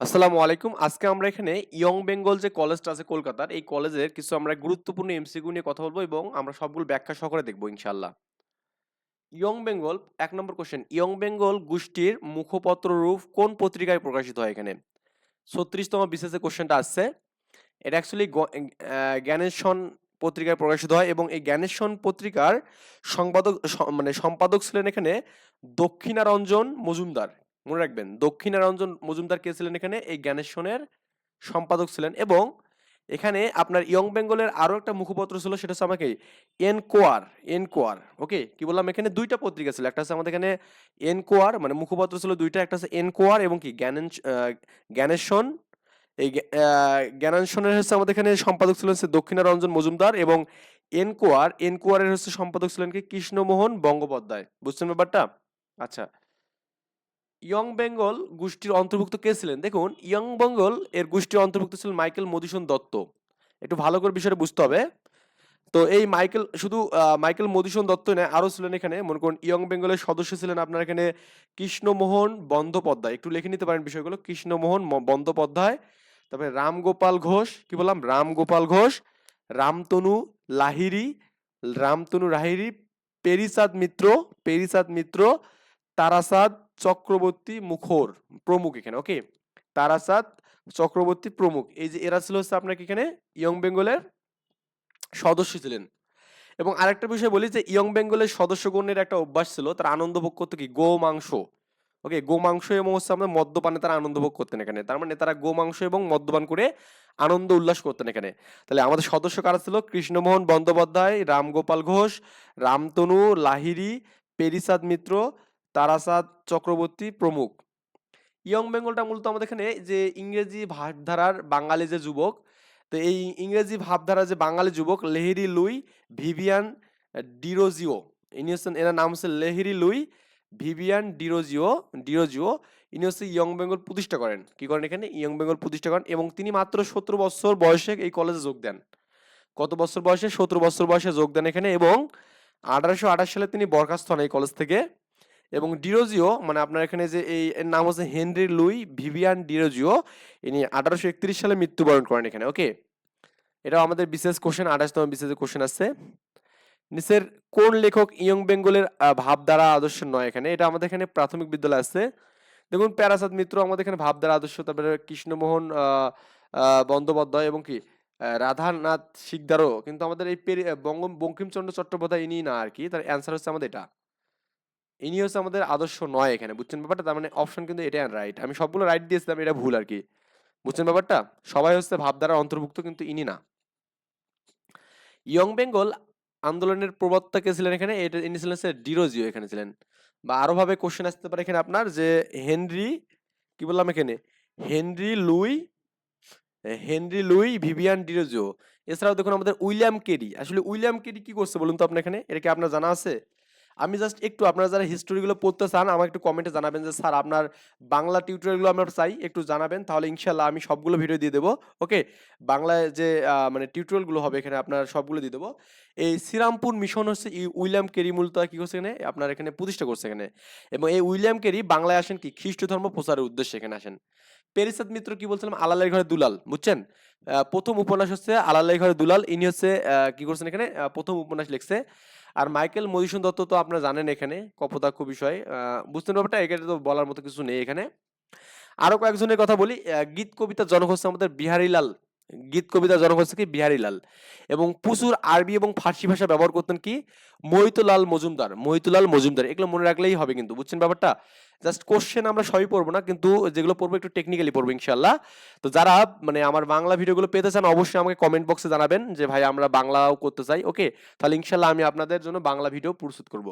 আসসালামু আলাইকুম। আজকে আমরা এখানে ইয়ং বেঙ্গল যে কলেজটা আছে কলকাতার, এই কলেজের কিছু আমরা গুরুত্বপূর্ণ এমসিকিউ নিয়ে কথা বলব এবং আমরা সবগুলো ব্যাখ্যা সহকারে দেখব ইনশাআল্লাহ। ইয়ং বেঙ্গল এক নম্বর কোশ্চেন ইয়ং বেঙ্গল গোষ্ঠীর মুখপত্র রূপ কোন পত্রিকায় প্রকাশিত হয় এখানে? ৩৬ তম কোশ্চেনটা আসছে। এটা অ্যাকচুয়ালি অ্যা পত্রিকায় প্রকাশিত হয় এবং এই জ্ঞানেশন পত্রিকার সম্পাদক মানে সম্পাদক ছিলেন এখানে দক্ষিণারঞ্জন মজুমদার। মনে রাখবেন দক্ষিণারঞ্জন মজুমদার কে ছিলেন এখানে? এই জ্ঞানেশ্বনের সম্পাদক ছিলেন এবং এখানে আপনার ইয়ং বেঙ্গলের আরও একটা মুখপত্র ছিল সেটা হচ্ছে আমাকে এনকোয়ার, এনকোয়ার। ওকে? কি বললাম এখানে দুইটা পত্রিকা ছিল। একটা হচ্ছে আমাদের এখানে এনকোয়ার মানে মুখপত্র ছিল ২ টা। একটা হচ্ছে এনকোয়ার এবং কি জ্ঞানেন আ জ্ঞানেশ্বন এই জ্ঞা আ হচ্ছে আমাদের এখানে সম্পাদক ছিলেন হচ্ছে দক্ষিণারঞ্জন মজুমদার এবং এনকোয়ার, এনকোয়ারের হচ্ছে সম্পাদক ছিলেন কি কৃষ্ণমোহন বঙ্গোপাধ্যায় বুঝছেন ব্যাপারটা? আচ্ছা। ইয়ং বেঙ্গল গোষ্ঠীর অন্তর্ভুক্ত কে ছিলেন? দেখুন ইয়ং বেঙ্গল এর গোষ্ঠীর অন্তর্ভুক্ত ছিলেন মাইকেল মধুসূদন দত্ত। একটু ভালো করে বিষয়টা বুঝতে হবে। তো এই মাইকেল শুধু মাইকেল মধুসূদন দত্ত না আরও ছিলেন এখানে মনে করুন ইয়ং বেঙ্গলের সদস্য ছিলেন আপনার এখানে কৃষ্ণমোহন বন্দ্যোপাধ্যায়। একটু লিখে নিতে পারেন বিষয়গুলো। কৃষ্ণমোহন বন্দ্যোপাধ্যায়, তারপরে রামগোপাল ঘোষ, কি বললাম? রামগোপাল ঘোষ, রামতনু লাহিড়ী, রামতনু লাহিড়ী, পেরিচাঁদ মিত্র, পেরিচাঁদ মিত্র, তারাচাঁদ চক্রবর্তী মুখর প্রমুখ এখানে। ওকে? তারাচাঁদ চক্রবর্তী প্রমুখ। এই যে এরা ছিল হচ্ছে আপনার কি এখানে ইয়ং বেঙ্গলের সদস্য ছিলেন। এবং আরেকটা বিষয় বলি যে ইয়ং বেঙ্গলের সদস্যগণের একটা অভ্যাস ছিল তারা আনন্দ ভোগ করত কি গো মাংস ওকে? গো মাংস এবং হচ্ছে আপনার মদ্যপানে তারা আনন্দ ভোগ করতেন এখানে। তার মানে তারা গো মাংস এবং মদ্যপান করে আনন্দ উল্লাস করতেন এখানে। তাহলে আমাদের সদস্য কারা ছিল? কৃষ্ণমোহন বন্দ্যোপাধ্যায়, রামগোপাল ঘোষ, রামতনু লাহিড়ী, পেরিসাদ মিত্র, তারাচাঁদ চক্রবর্তী প্রমুখ। ইয়ং বেঙ্গলটা মূলত আমাদের এখানে যে ইংরেজি ভাবধারার বাঙালি যে যুবক, তো এই ইংরেজি ভাবধারার যে বাঙালি যুবক লেহেরি লুই, ভিভিয়ান ডিরোজিও। ইনি হচ্ছেন এনার নাম হচ্ছে Henry Louis, Vivian Derozio Derozio. ইনি হচ্ছে ইয়ং বেঙ্গল প্রতিষ্ঠা করেন। কি করেন এখানে? ইয়ং বেঙ্গল প্রতিষ্ঠা করেন এবং তিনি মাত্র ১৭ বছর বয়সে এই কলেজে যোগ দেন। কত বছর বয়সে? ১৭ বছর বয়সে যোগ দেন এখানে এবং ১৮২৮ সালে তিনি বরখাস্ত হন এই কলেজ থেকে। এবং ডিরোজিও মানে আপনার এখানে যে এই, এর নাম হচ্ছে হেনরি লুই ভিভিয়ান ডিরোজিও। ইনি ১৮৩১ সালে মৃত্যুবরণ করেন এখানে। ওকে? এটাও আমাদের বিসিএস কোয়েশ্চেন ২৮ তম বিসিএস এর কোয়েশ্চেন আসছে। নিচের কোন লেখক ইয়ং বেঙ্গলের ভাবধারা আদর্শ নয় এখানে? এটা আমাদের এখানে প্রাথমিক বিদ্যালয় আসছে। দেখুন প্যারাসাদ মিত্র আমাদের এখানে ভাবধারা আদর্শ, তারপরে কৃষ্ণমোহন বন্দ্যোপাধ্যায় এবং কি রাধানাথ শিকদারও, কিন্তু আমাদের এই বঙ্গ বঙ্কিমচন্দ্র চট্টোপাধ্যায় ইনি না আর কি, তার অ্যান্সার হচ্ছে আমাদের এটা। ইনি হচ্ছে আমাদের আদর্শ নয় এখানে। বুঝছেন ব্যাপারটা? তার মানে অপশন কিন্তু এটাই রাইট। আমি সবগুলো রাইট দিয়েছিলাম, এটা ভুল আর কি বুঝছেন ব্যাপারটা? সবাই হচ্ছে ভাবধারার অন্তর্ভুক্ত কিন্তু ইনি না। ইয়ং বেঙ্গল আন্দোলনের প্রবক্তা কে ছিলেন এখানে? এটা ইনি ছিলেন হচ্ছে ডিরোজিও এখানে ছিলেন। বা আরও ভাবে কোয়েশ্চেন আসতে পারে এখানে আপনার যে হেনরি কি বললাম এখানে? Henry Louis Henry Louis Vivian Derozio. এছাড়াও দেখুন আমাদের উইলিয়াম কেরি। আসলে উইলিয়াম কেরি কি করছে বলুন তো আপনার এখানে? এটা কি আপনার জানা আছে? আমি জাস্ট একটু আপনারা যারা হিস্টোরিগুলো পড়তে চান, আমাকে একটু কমেন্টে জানাবেন যে, স্যার, আপনার বাংলা টিউটোরিয়ালগুলো আমরা চাই। একটু জানাবেন, তাহলে ইনশাল্লাহ আমি সবগুলো ভিডিও দিয়ে দেবো ওকে? বাংলায় যে মানে টিউটোরিয়ালগুলো হবে এখানে আপনার সবগুলো দিয়ে দেবো এই শ্রীরামপুর মিশন হচ্ছে উইলিয়াম কেরি মূলত কি করছে এখানে? আপনার এখানে প্রতিষ্ঠা করছে এখানে। এবং এই উইলিয়াম কেরি বাংলায় আসেন কি খ্রিস্ট ধর্ম প্রচারের উদ্দেশ্যে এখানে আসেন। পেরিসাদ মিত্র কি বলছিলাম? আলালের ঘরে দুলাল। বুঝছেন? ১ম উপন্যাস হচ্ছে আলালাই ঘরে দুলাল। ইনি হচ্ছে কি করছেন এখানে? প্রথম উপন্যাস লিখছে। আর মাইকেল মধুসূদন দত্ত তো আপনারা জানেন এখানে কপোতাক্ষ বিষয়। বুঝতে ব্যাপারটা? এখানে তো বলার মতো কিছু নেই এখানে। আরও কয়েকজনের কথা বলি। গীত কবিতা জনক হচ্ছে আমাদের বিহারীলাল। গীত কবিতার জনক হচ্ছে কি? বিহারীলাল। এবং প্রচুর আরবি এবং ফার্সি ভাষা ব্যবহার করতেন কি? মহিতুলাল মজুমদার, মহিতুলাল মজুমদার। এগুলো মনে রাখলেই হবে কিন্তু। বুঝছেন ব্যাপারটা? জাস্ট কোশ্চেন আমরা সবই পড়ব না। কিন্তু যেগুলো পড়ব একটু টেকনিক্যালি পড়ব ইনশাল্লাহ তো যারা মানে আমার বাংলা ভিডিওগুলো পেতে চান অবশ্যই আমাকে কমেন্ট বক্সে জানাবেন যে ভাই আমরা বাংলাও করতে চাই। ওকে? তাহলে ইনশাল্লাহ আমি আপনাদের জন্য বাংলা ভিডিও প্রস্তুত করব।